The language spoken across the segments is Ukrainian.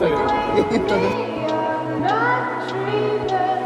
Not treated.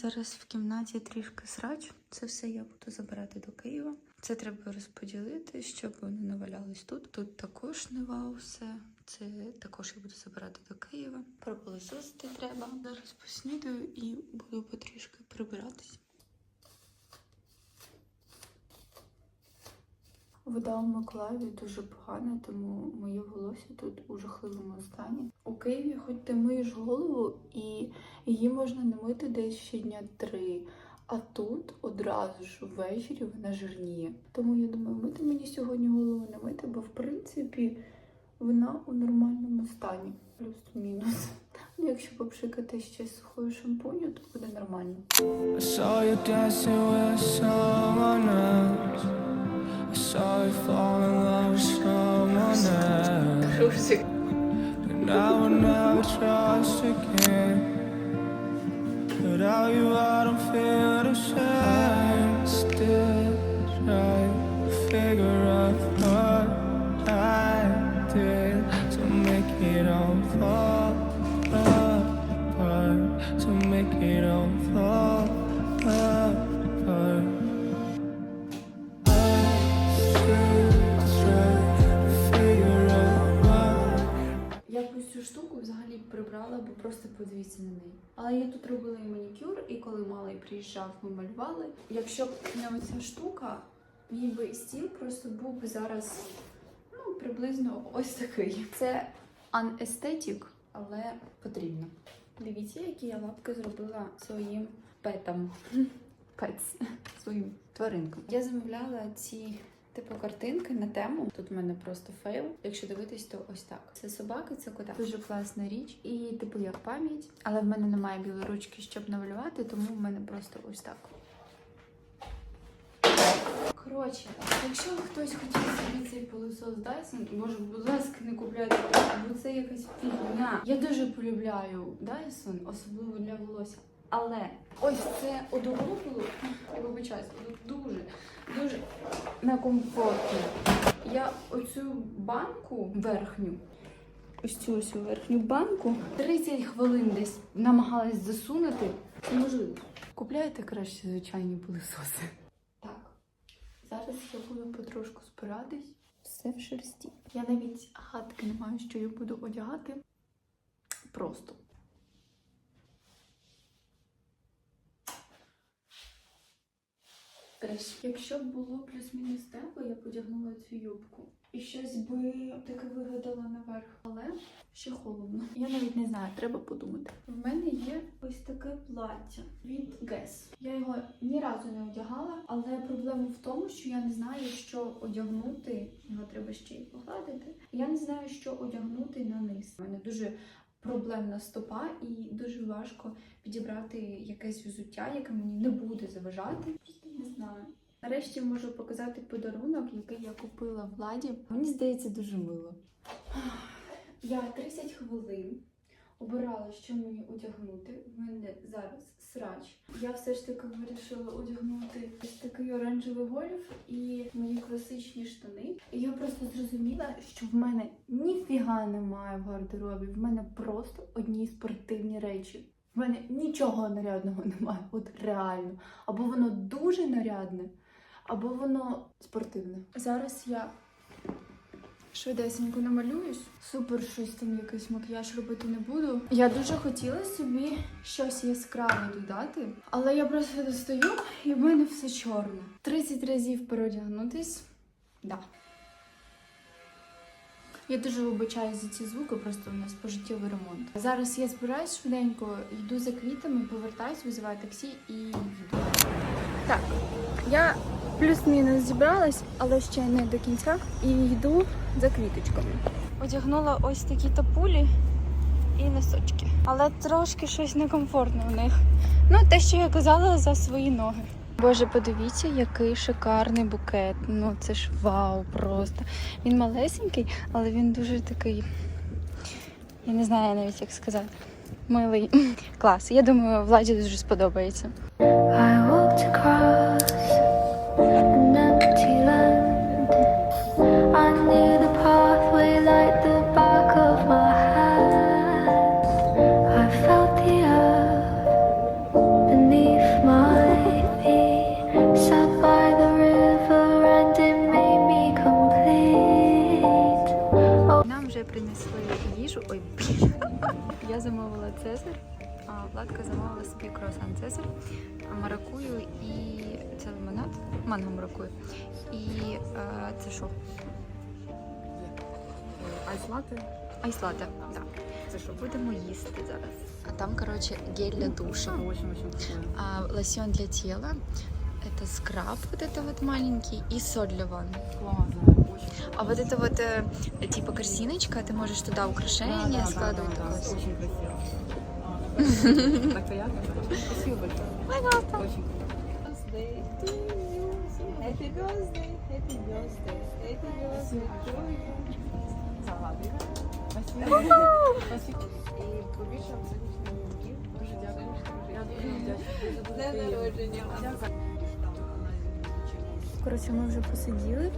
Зараз в кімнаті трішки срач. Це все я буду забирати до Києва. Це треба розподілити, щоб вони не валялись тут. Тут також не вау все. Це також я буду забирати до Києва. Пропилисосити треба. Зараз поснідаю і буду потрішки прибиратись. Вода у Миколаєві дуже погана, тому моє волосся тут у жахливому стані. У Києві, хоч ти миєш голову, і її можна не мити десь ще дня три. А тут одразу ж ввечері вона жирніє. Тому я думаю, мити мені сьогодні голову не мити, бо в принципі вона у нормальному стані. Плюс-мінус. Ну, Якщо попшикати ще сухою шампуню, то буде нормально. I saw you fall in love with someone else. And I will never trust again. Without you, I don't feel подивіться. Але я тут робила і манікюр, і коли малий приїжджав, ми малювали. Якщо б не оця штука, мій би стіл просто був би зараз ну, приблизно ось такий. Це анестетик, але потрібно. Дивіться, які я лапки зробила своїм петам. Пец своїм тваринкам. Я замовляла ці типу картинки на тему. Тут в мене просто фейл. Якщо дивитись, то ось так. Це собака, це кота. Дуже класна річ. І типу як пам'ять. Але в мене немає білої ручки, щоб намалювати, тому в мене просто ось так. Коротше, якщо хтось хотів собі цей пилосос Dyson, може, будь ласка, не купляйте, бо це якась фігня. Я дуже полюбляю Dyson, особливо для волосся. Але ось це одоробло, я вибачаюсь, дуже, дуже некомфортно. Я оцю банку верхню, ось цю ось верхню банку 30 хвилин десь намагалась засунути. Це можливо. Купляйте краще звичайні пилососи. Так. Зараз я буду потрошку збиратись. Все в шерсті. Я навіть гадки не маю, що я буду одягати. Просто. Треш. Якщо б було плюс-мінус тепло, я б одягнула цю юбку. І щось би таке вигадала наверх. Але ще холодно. Я навіть не знаю, треба подумати. В мене є ось таке плаття від Guess. Я його ні разу не одягала, але проблема в тому, що я не знаю, що одягнути. Його треба ще й погладити. Я не знаю, що одягнути на низ. У мене дуже проблемна стопа, і дуже важко підібрати якесь взуття, яке мені не буде заважати. Просто не знаю. Нарешті можу показати подарунок, який я купила владі. Мені здається, дуже мило. Я 30 хвилин обирала, що мені одягнути. В мене зараз срач. Я все ж таки вирішила одягнути ось такий оранжевий гольф і мої класичні штани. І я просто зрозуміла, що в мене ніфіга немає в гардеробі. В мене просто одні спортивні речі. В мене нічого нарядного немає, от реально. Або воно дуже нарядне, або воно спортивне. Зараз я швидесенько намалююсь. Супер щось там якийсь макіяж робити не буду. Я дуже хотіла собі щось яскраве додати, але я просто достаю і в мене все чорне. 30 разів переодягнутись. Да. Я дуже вибачаю за ці звуки, просто у нас пожиттєвий ремонт. Зараз я збираюсь швиденько, йду за квітами, повертаюсь, визиваю таксі і їду. Так, я плюс-мінус зібралась, але ще не до кінця. І йду за квіточками. Одягнула ось такі тапулі. Але трошки щось некомфортно в них. Ну, те, що я казала за свої ноги. Боже, подивіться, який шикарний букет. Ну це ж вау, просто. Він малесенький, але він дуже такий. Я не знаю навіть як сказати. Милий. Клас. Я думаю, владі дуже сподобається. I walked across Владка замовила собі круасан цезар, маракую і це лимонад, манго маракую. І е, це що? Айслати? Айслата. Так. Це що? Будемо їсти зараз. А там, коротше, гель для душа, Очень-очень вкусно. а, лосьон для тела. Это скраб вот это вот маленький и соль для ванны. Классно, очень А вот это вот э, типа корзиночка, ты можешь туда украшения Да, да, складывать. да, да, такое. Очень красиво. Так приятно. Спасибо большое. Пожалуйста. Спасибо. Спасибо. І побільше сонячних днів. Дуже. Дякую. Коротше, ми вже посиділи.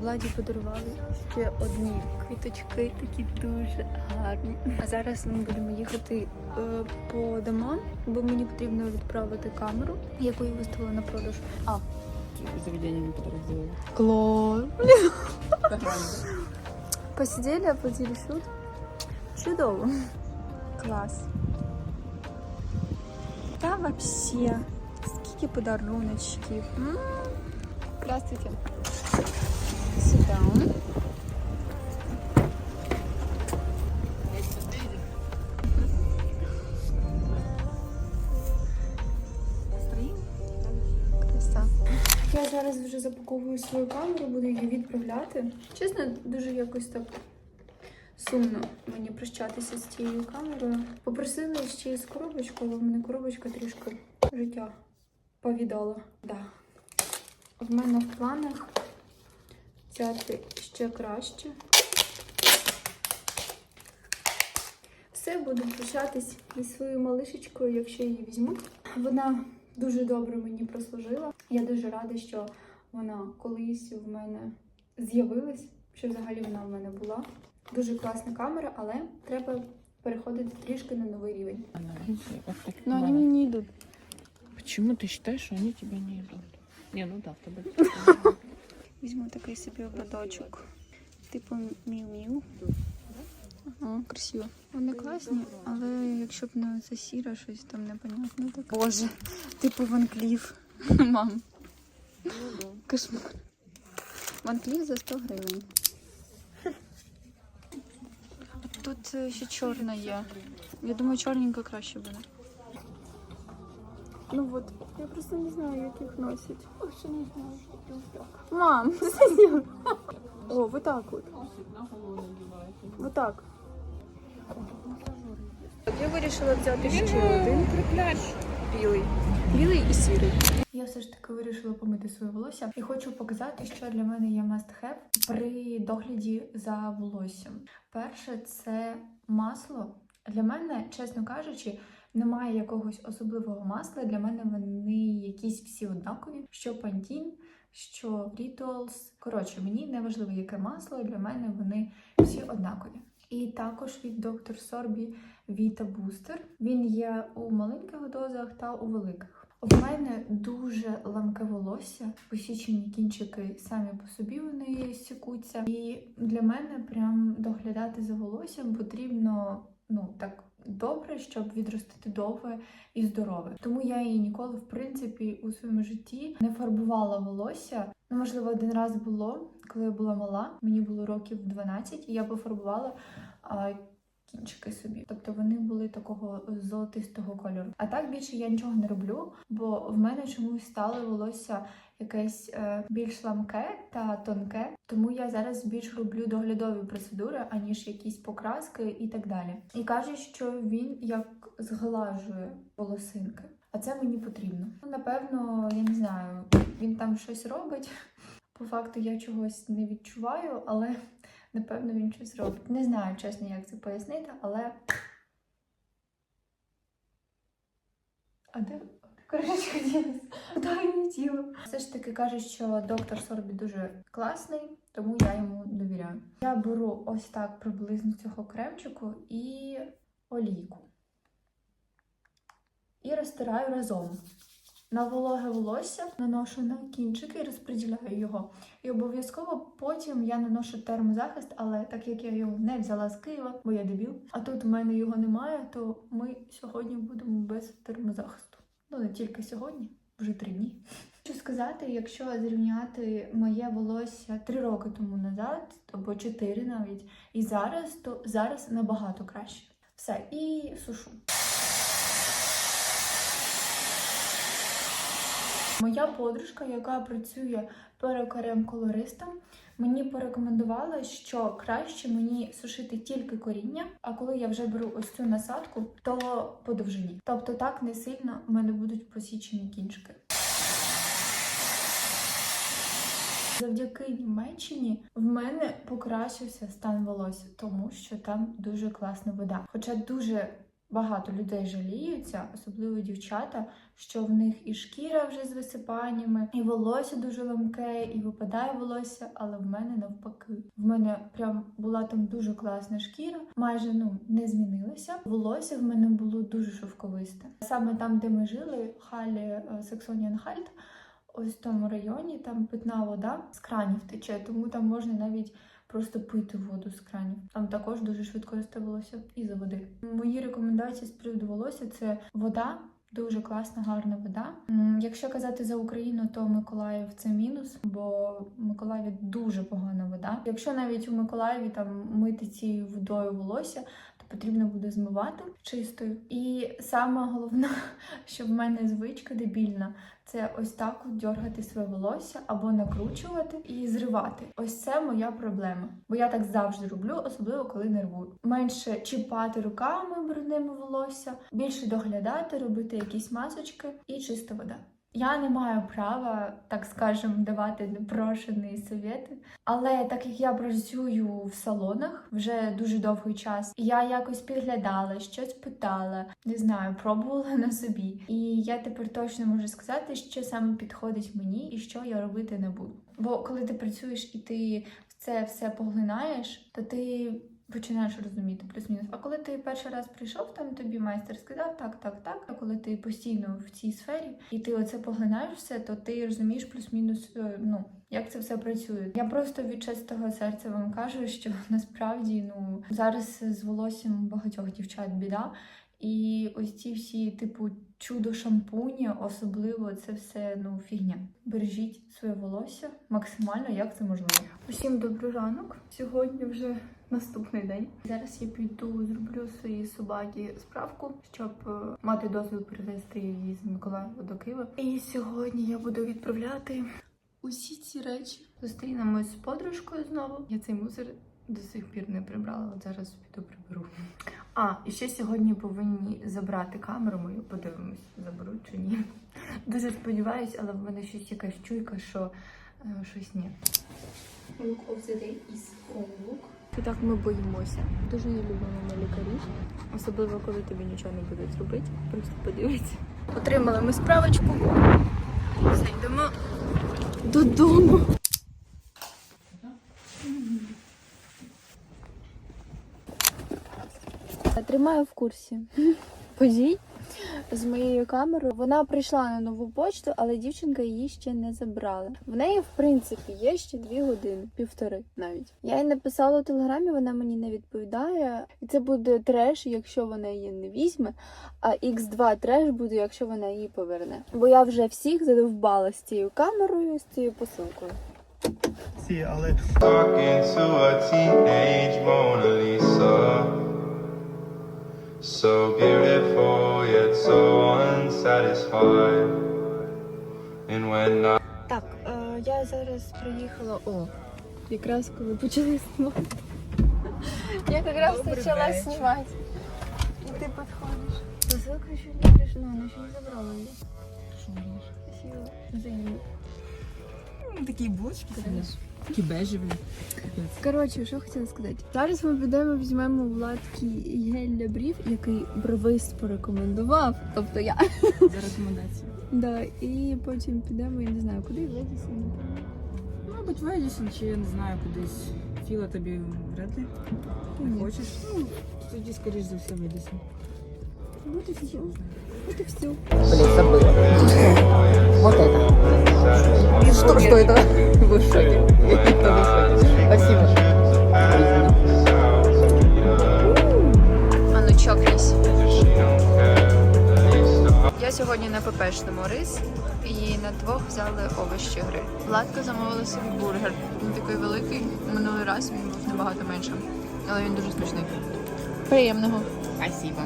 Владі подарували ще одні квіточки, такі дуже гарні. А зараз ми будемо їхати е, по домам, бо мені потрібно відправити камеру, яку я виставила на продаж. А, которые сделали. клас! Нормально. Посиділи, оплатили счет. Чудово. Клас. Та вообще. Скільки подаруночків. Здравствуйте. Сюда. Краса. Я зараз вже запаковую свою камеру, буду її відправляти. Чесно, дуже якось так сумно мені прощатися з цією камерою. Попросили ще з коробочку, але в мене коробочка трішки життя повідала. Да. В мене в планах взяти ще краще. Все, буду прощатись із своєю малишечкою, якщо її візьму. Вона дуже добре мені прослужила. Я дуже рада, що вона колись в мене з'явилась, що взагалі вона в мене була. Дуже класна камера, але треба переходити трішки на новий рівень. Так Ну, вони мені не йдуть. Почему ты считаешь, что они тебе не идут? Не, ну да, в тобой. Візьму такий собі ободочок. Типу міу-міу. Ага, красиво. Вони класні, але якщо б не це сіре, щось там непонятне таке. Боже, типу Ван Кліф. Мам. Кошмар. Ван Кліф за 100 гривень. Тут е, ще чорна є. Я думаю, чорненька краще буде. Ну от, я просто не знаю, як їх носять. Ще не знаю. Мам, О, вот так вот. Вот так. Я вирішила взяти ще один білий. Білий і сірий. Я все ж таки вирішила помити своє волосся і хочу показати, що для мене є must have при догляді за волоссям. Перше, це масло. Для мене, чесно кажучи, немає якогось особливого масла. Для мене вони якісь всі однакові. Що Pantene, що Rituals. Коротше, мені не важливо, яке масло. Для мене вони всі однакові. І також від Dr. Sorbi Vita Booster. Він є у маленьких дозах та у великих. В мене дуже ламке волосся, посічені кінчики самі по собі вони сікуться. І для мене прям доглядати за волоссям потрібно ну так добре, щоб відростити довге і здорове. Тому я її ніколи, в принципі, у своєму житті не фарбувала волосся. Ну, можливо, один раз було, коли я була мала, мені було років 12, і я пофарбувала а, кінчики собі. Тобто вони були такого золотистого кольору. А так більше я нічого не роблю, бо в мене чомусь стало волосся якесь е, більш ламке та тонке. Тому я зараз більш роблю доглядові процедури, аніж якісь покраски і так далі. І кажуть, що він як зглажує волосинки. А це мені потрібно. Ну, Напевно, я не знаю, він там щось робить. По факту я чогось не відчуваю, але напевно він щось робить. Не знаю, чесно, як це пояснити, але. А де кришечка ділась? Куди її тіло? Все ж таки кажуть, що доктор Сорбі дуже класний, тому я йому довіряю. Я беру ось так приблизно цього кремчику і олійку. І розтираю разом. На вологе волосся наношу на кінчики і розподіляю його. І обов'язково потім я наношу термозахист, але так як я його не взяла з Києва, бо я дебіл, а тут у мене його немає, то ми сьогодні будемо без термозахисту. Ну не тільки сьогодні, вже три дні. Хочу сказати, якщо зрівняти моє волосся три роки тому назад, або чотири навіть, і зараз, то зараз набагато краще. Все, і сушу. Моя подружка, яка працює перукарем-колористом, мені порекомендувала, що краще мені сушити тільки коріння, а коли я вже беру ось цю насадку, то по довжині. Тобто так не сильно в мене будуть посічені кінчики. Завдяки Німеччині в мене покращився стан волосся, тому що там дуже класна вода. Хоча дуже багато людей жаліються, особливо дівчата, що в них і шкіра вже з висипаннями, і волосся дуже ламке, і випадає волосся, але в мене навпаки. В мене прям була там дуже класна шкіра, майже ну не змінилася. Волосся в мене було дуже шовковисте. Саме там, де ми жили, халі Саксоніанхальт, ось в тому районі, там питна вода з кранів тече, тому там можна навіть. Просто пити воду з кранів. Там також дуже швидко росте волосся із-за води. Мої рекомендації з приводу волосся це вода, Дуже класна, гарна вода. Якщо казати за Україну, то Миколаїв це мінус, бо в Миколаєві дуже погана вода. Якщо навіть у Миколаєві там мити цією водою волосся, то потрібно буде змивати чистою. І саме головне, що в мене звичка дебільна, це ось так от дьоргати своє волосся або накручувати і зривати. Ось це моя проблема. Бо я так завжди роблю, особливо коли нервую. Менше чіпати руками брудними волосся, більше доглядати, робити якісь масочки і чиста вода. Я не маю права, так скажем, давати непрошені совєти. Але так як я працюю в салонах вже дуже довгий час, я якось підглядала, щось питала, не знаю, пробувала на собі. І я тепер точно можу сказати, що саме підходить мені і що я робити не буду. Бо коли ти працюєш і ти це все поглинаєш, то ти починаєш розуміти плюс-мінус. А коли ти перший раз прийшов, там тобі майстер сказав так, так, так. А коли ти постійно в цій сфері і ти оце поглинаєш все, то ти розумієш плюс-мінус, е, ну як це все працює. Я просто від чистого серця вам кажу, що насправді ну зараз з волоссям багатьох дівчат біда. І ось ці всі, типу, чудо шампуні, особливо це все ну фігня. Бережіть своє волосся максимально, як це можливо. Усім добрий ранок. Сьогодні вже наступний день. Зараз я піду зроблю своїй собаці справку, щоб е, мати дозвіл перевезти її з Миколаєва до Києва. І сьогодні я буду відправляти усі ці речі. Зустрінемось з подружкою знову. Я цей мусор до сих пір не прибрала. От зараз піду приберу. А, і ще сьогодні повинні забрати камеру мою. Подивимось, заберуть чи ні. Дуже сподіваюсь, але в мене щось якась чуйка, що е, щось ні. Look of the day is look. І так ми боїмося. Дуже не любимо ми лікарів, особливо коли тобі нічого не будуть робити. Просто подивіться. Отримали ми справочку. Все, йдемо додому. Тримаю в курсі подій з моєю камерою. Вона прийшла на нову почту, але дівчинка її ще не забрала. В неї, в принципі, є ще дві години, півтори навіть. Я їй написала у телеграмі, вона мені не відповідає. І це буде треш, якщо вона її не візьме. А X2 треш буде, якщо вона її поверне. Бо я вже всіх задовбала з цією камерою, з цією посилкою. Ці, але So beautiful yet so unsatisfied. And when I Так, я зараз приїхала. О, якраз коли почали знімати. Я якраз Добрий почала вечір. знімати. І ти підходиш. Посилка ще не прийшла, вона ще не забрала її. Спасибо. Взаємно. Такі булочки, такі бежеві. Коротше, що хотіла сказати. Зараз ми підемо візьмемо Владки гель для брів, який бровист порекомендував. Тобто я. За рекомендацію. Да, і потім підемо, я не знаю, куди вийдеться. Мабуть, Ведісон чи я не знаю кудись. Філа тобі вряд ли. Не хочеш? Ну, тоді, скоріш за все, Ведісон. Вот і все. Вот все. Блин, забыла. Вот это. Что, что это? Вы в шоке. Спасибо. А ну чокнись. Я сьогодні на ППшному рис і на двох взяли овочі гри. Владка замовила собі бургер. Він такий великий. Минулий раз він був набагато меншим, але він дуже смачний. Приємного. Спасибо.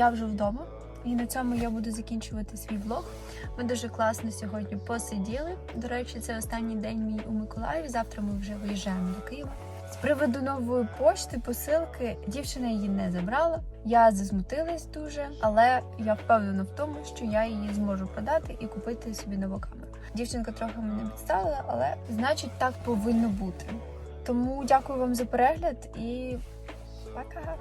Я вже вдома, і на цьому я буду закінчувати свій влог. Ми дуже класно сьогодні посиділи. До речі, це останній день мій у Миколаєві. Завтра ми вже виїжджаємо до Києва. З приводу нової пошти, посилки, дівчина її не забрала. Я засмутилась дуже, але я впевнена в тому, що я її зможу продати і купити собі нову камеру. Дівчинка трохи мене підставила, але значить так повинно бути. Тому дякую вам за перегляд і пока!